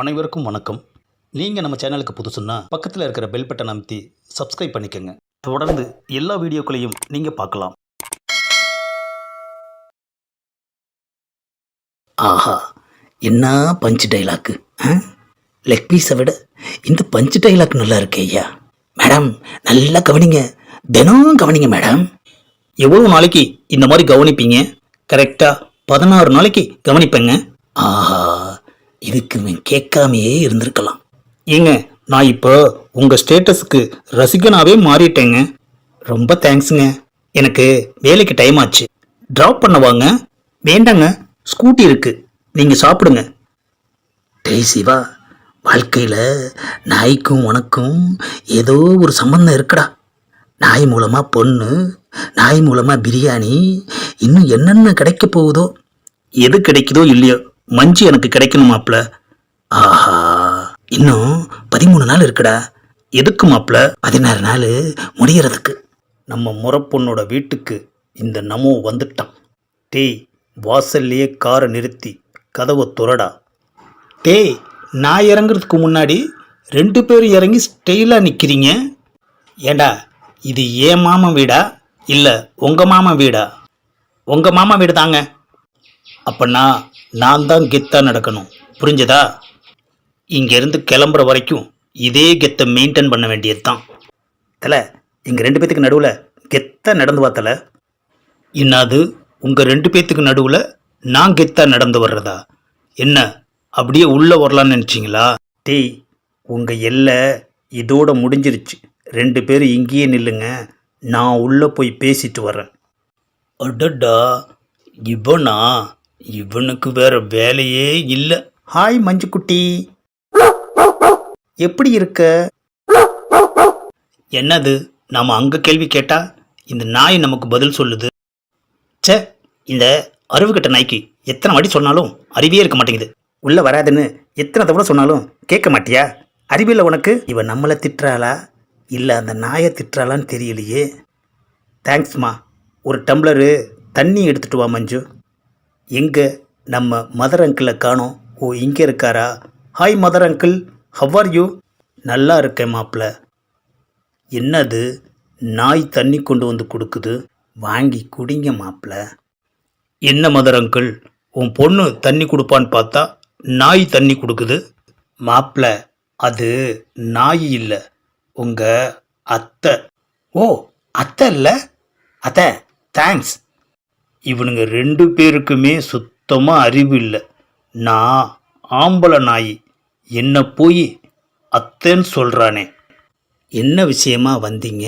அனைவருக்கும் வணக்கம். நீங்கள் நம்ம சேனலுக்கு புதுசுன்னா பக்கத்தில் இருக்கிற பெல் பட்டன் அமைத்தி சப்ஸ்கிரைப் பண்ணிக்கோங்க. தொடர்ந்து எல்லா வீடியோக்களையும் நீங்கள் பார்க்கலாம். ஆஹா என்ன பஞ்சு டைலாக்கு லெக் பீஸை விட இந்த பஞ்சு டைலாக் நல்லா இருக்கே ஐயா. மேடம் நல்லா கவனிங்க. தினம் கவனிங்க மேடம் எவ்வளோ நாளைக்கு இந்த மாதிரி கவனிப்பீங்க? கரெக்டாக பதினாறு நாளைக்கு கவனிப்பேங்க. ஆஹா இதுக்கு இவன் கேட்காமையே இருந்திருக்கலாம். ஏங்க நான் இப்போ உங்கள் ஸ்டேட்டஸுக்கு ரசிகனாகவே மாறிட்டேங்க. ரொம்ப தேங்க்ஸுங்க. எனக்கு வேலைக்கு டைம் ஆச்சு. ட்ராப் பண்ண வாங்க. வேண்டாங்க ஸ்கூட்டி இருக்கு. நீங்கள் சாப்பிடுங்க. டெய் சிவா வாழ்க்கையில் நாய்க்கும் உனக்கும் ஏதோ ஒரு சம்பந்தம் இருக்குடா. நாய் மூலமாக பொண்ணு நாய் மூலமாக பிரியாணி இன்னும் என்னென்ன கிடைக்க போகுதோ எது கிடைக்குதோ இல்லையோ. மஞ்சு எனக்கு கிடைக்கணும் மாப்ள ஆஹா. இன்னும் பதிமூணு நாள் இருக்குடா. எதுக்கு மாப்ள பதினாறு நாள் முடியறதுக்கு. நம்ம முறப்பொண்ணோட வீட்டுக்கு இந்த நமோ வந்துட்டான். டேய் வாசல்லையே காரை நிறுத்தி கதவை துறடா. டேய் நான் இறங்குறதுக்கு முன்னாடி ரெண்டு பேரும் இறங்கி ஸ்டைலாக நிற்கிறீங்க ஏண்டா இது ஏன் மாமன் வீடா? இல்லை உங்கள் மாமன் வீடா? உங்கள் மாமா வீடு தாங்க. அப்போன்னா நான் தான் கெத்தாக நடக்கணும். புரிஞ்சதா? இங்கேருந்து கிளம்புற வரைக்கும் இதே கெத்தை மெயின்டைன் பண்ண வேண்டியது தான் தலை எங்கள் ரெண்டு பேத்துக்கு நடுவில் கெத்தாக நடந்து வா தலை. என்னது உங்கள் ரெண்டு பேத்துக்கு நடுவில் நான் கெத்தாக நடந்து வர்றதா? என்ன அப்படியே உள்ளே வரலான்னு நினச்சிங்களா? டேய் உங்கள் எல்லை இதோட முடிஞ்சிருச்சு. ரெண்டு பேரும் இங்கேயே நில்லுங்க. நான் உள்ளே போய் பேசிட்டு வரேன் அடடா இவனா? இவனுக்கு வேற வேலையே இல்லை. ஹாய் மஞ்சுக்குட்டி. எப்படி இருக்க? என்னது நாம் அங்கே கேள்வி கேட்டா இந்த நாய் நமக்கு பதில் சொல்லுது? ச்சே இந்த அறிவுகட்ட நாய்க்கு எத்தனை வாட்டி சொன்னாலும் அறிவே இருக்க மாட்டேங்குது. உள்ளே வராதுன்னு எத்தனை தடவை சொன்னாலும் கேட்க மாட்டியா? அறிவில்லை உனக்கு இவன் நம்மளை திட்டுறாளா? இல்லை அந்த நாயை திட்டுறாளான்னு தெரியலையே. தேங்க்ஸ்மா ஒரு டம்ளரு தண்ணி எடுத்துட்டு வா மஞ்சு. எங்கே நம்ம மதர் அங்கிளை காணோம். ஓ இங்கே இருக்காரா? Hi mother uncle how are you நல்லா இருக்கேன் மாப்பிள்ள. என்னது? நாய் தண்ணி கொண்டு வந்து கொடுக்குது. வாங்கி குடிங்க மாப்பிள்ள. என்ன மதர் அங்கிள் உன் பொண்ணு தண்ணி கொடுப்பான்னு பார்த்தா நாய் தண்ணி கொடுக்குது? மாப்பிள்ள அது நாய் இல்லை. உங்கள் அத்தை. ஓ அத்தை இல்லை? அத்தை தேங்க்ஸ் இவனுங்க ரெண்டு பேருக்குமே சுத்தமாக அறிவு இல்லை நான் ஆம்பளை நாய் என்ன போய் அத்தைன்னு சொல்கிறானே என்ன விஷயமா வந்தீங்க?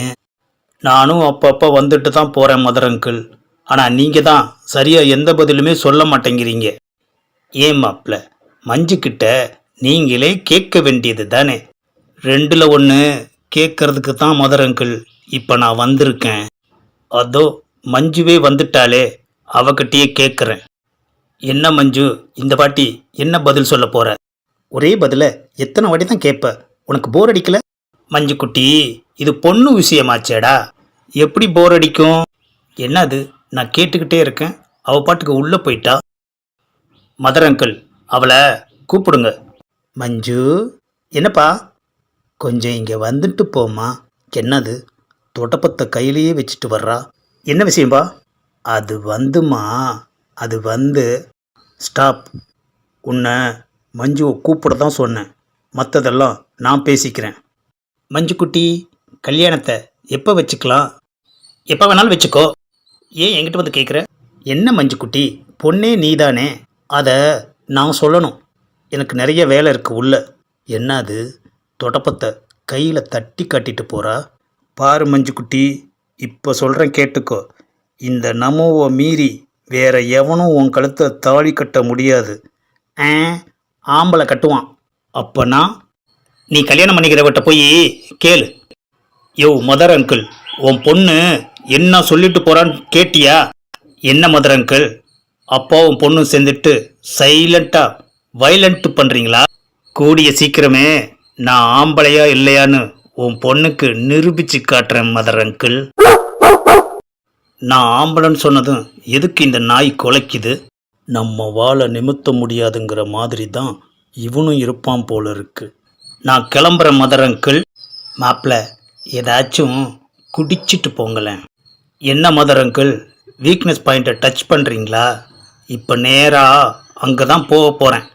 நானும் அப்பப்போ வந்துட்டு தான் போகிறேன் மதர் அங்கிள். ஆனால் நீங்கள் தான் சரியாக எந்த பதிலுமே சொல்ல மாட்டேங்கிறீங்க. ஏன் மாப்பிள்ள மஞ்சுக்கிட்ட நீங்களே கேட்க வேண்டியது தானே. ரெண்டில் ஒன்று கேட்கறதுக்கு தான் மதர் அங்கிள். இப்போ நான் வந்திருக்கேன். அதோ மஞ்சுவே வந்துட்டாலே அவகிட்டயே கேட்குறேன். என்ன மஞ்சு இந்த பாட்டி என்ன பதில் சொல்ல போற? ஒரே பதில எத்தனை வாட்டி தான் கேட்ப உனக்கு போர் அடிக்கல? மஞ்சு குட்டி இது பொண்ணு விஷயமாச்சேடா. எப்படி போர் அடிக்கும்? என்னது நான் கேட்டுக்கிட்டே இருக்கேன் அவ பாட்டுக்கு உள்ளே போயிட்டா? மதர் அங்கிள் அவளை கூப்பிடுங்க. மஞ்சு என்னப்பா? கொஞ்சம் இங்கே வந்துட்டு போமா என்னது தொடப்பத்தை கையிலேயே வச்சுட்டு வர்றா? என்ன விஷயம்பா? அது வந்துமா? அது வந்து ஸ்டாப் உன்னை மஞ்சுவை கூப்பிட தான் சொன்னேன். மற்றதெல்லாம் நான் பேசிக்கிறேன். மஞ்சுக்குட்டி கல்யாணத்தை எப்போ வச்சுக்கலாம்? எப்போ வேணாலும் வச்சுக்கோ. ஏன் என்கிட்ட வந்து கேட்குற என்ன மஞ்சுக்குட்டி? பொண்ணே நீதானே? அதை நான் சொல்லணும். எனக்கு நிறைய வேலை இருக்குது உள்ள. என்ன அது? தொடப்பத்தை கையில் தட்டி காட்டிட்டு போகிறா பாரு மஞ்சுக்குட்டி இப்போ சொல்கிறேன் கேட்டுக்கோ. இந்த நமோவை மீறி வேற எவனும் உன் கழுத்தை தாலி கட்ட முடியாது. ஆ ஆம்பளை கட்டுவான். அப்பனா நீ கல்யாணம் பண்ணிக்கிறவட்ட போய் கேளு. யோ மதர் அங்கிள் உன் பொண்ணு என்ன சொல்லிட்டு போகிறான்னு கேட்டியா? என்ன மதர் அங்கிள் அப்பாவும் பொண்ணும் சேர்ந்துட்டு சைலண்ட்டாக வைலண்ட் பண்ணுறீங்களா கூடிய சீக்கிரமே நான் ஆம்பளையா இல்லையான்னு உன் பொண்ணுக்கு நிரூபிச்சு காட்டுறேன் மதர் அங்கிள் நான் ஆம்பளைன்னு சொன்னதும் எதுக்கு இந்த நாய் குலைக்குது? நம்ம வாழை நிமித்த முடியாதுங்கிற மாதிரி தான் இவனும் இருப்பான் போல இருக்கு. நான் கிளம்புற மதர் அங்கிள் மாப்பிள்ள ஏதாச்சும் குடிச்சிட்டு போங்களேன். என்ன மதர் அங்கிள் வீக்னஸ் பாயிண்ட்டை டச் பண்ணுறீங்களா இப்போ நேராக அங்கே தான் போக போகிறேன்